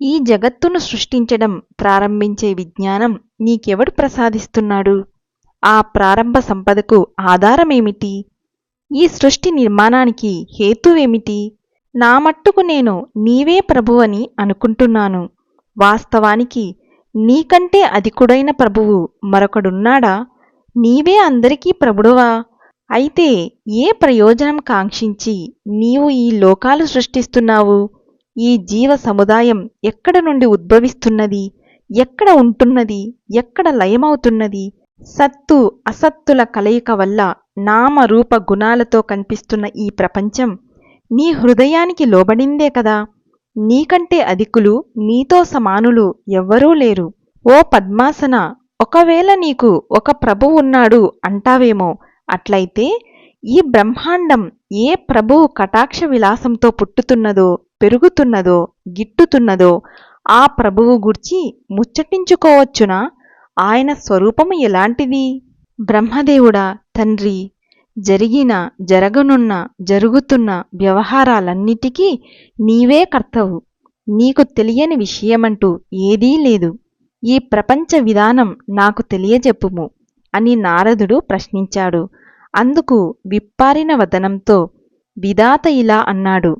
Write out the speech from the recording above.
ఈ జగత్తును సృష్టించడం ప్రారంభించే విజ్ఞానం నీకెవడు ప్రసాదిస్తున్నాడు? ఆ ప్రారంభ సంపదకు ఆధారమేమిటి? ఈ సృష్టి నిర్మాణానికి హేతువేమిటి? నా మట్టుకు నేను నీవే ప్రభువని అనుకుంటున్నాను. వాస్తవానికి నీకంటే అధికుడైన ప్రభువు మరొకడున్నాడా? నీవే అందరికీ ప్రభుడువా? అయితే ఏ ప్రయోజనం కాంక్షించి నీవు ఈ లోకాలు సృష్టిస్తున్నావు? ఈ జీవ సముదాయం ఎక్కడ నుండి ఉద్భవిస్తున్నది? ఎక్కడ ఉంటున్నది? ఎక్కడ లయమవుతున్నది? సత్తు అసత్తుల కలయిక వల్ల నామరూప గుణాలతో కనిపిస్తున్న ఈ ప్రపంచం నీ హృదయానికి లోబడిందే కదా? నీకంటే అధికులు నీతో సమానులు ఎవ్వరూ లేరు. ఓ పద్మాసన ఒకవేళ నీకు ఒక ప్రభువు ఉన్నాడు అంటావేమో అట్లయితే ఈ బ్రహ్మాండం ఏ ప్రభువు కటాక్ష విలాసంతో పుట్టుతున్నదో పెరుగుతున్నదో గిట్టుతున్నదో ఆ ప్రభువు గుర్చి ముచ్చటించుకోవచ్చునా? ఆయన స్వరూపము ఎలాంటిది? బ్రహ్మదేవుడా తండ్రి జరిగిన జరగనున్న జరుగుతున్న వ్యవహారాలన్నిటికీ నీవే కర్తవు. నీకు తెలియని విషయమంటూ ఏదీ లేదు. ఈ ప్రపంచ విధానం నాకు తెలియజెప్పుము అని నారదుడు ప్రశ్నించాడు. అందుకు విప్పారిన వదనంతో విధాత ఇలా అన్నాడు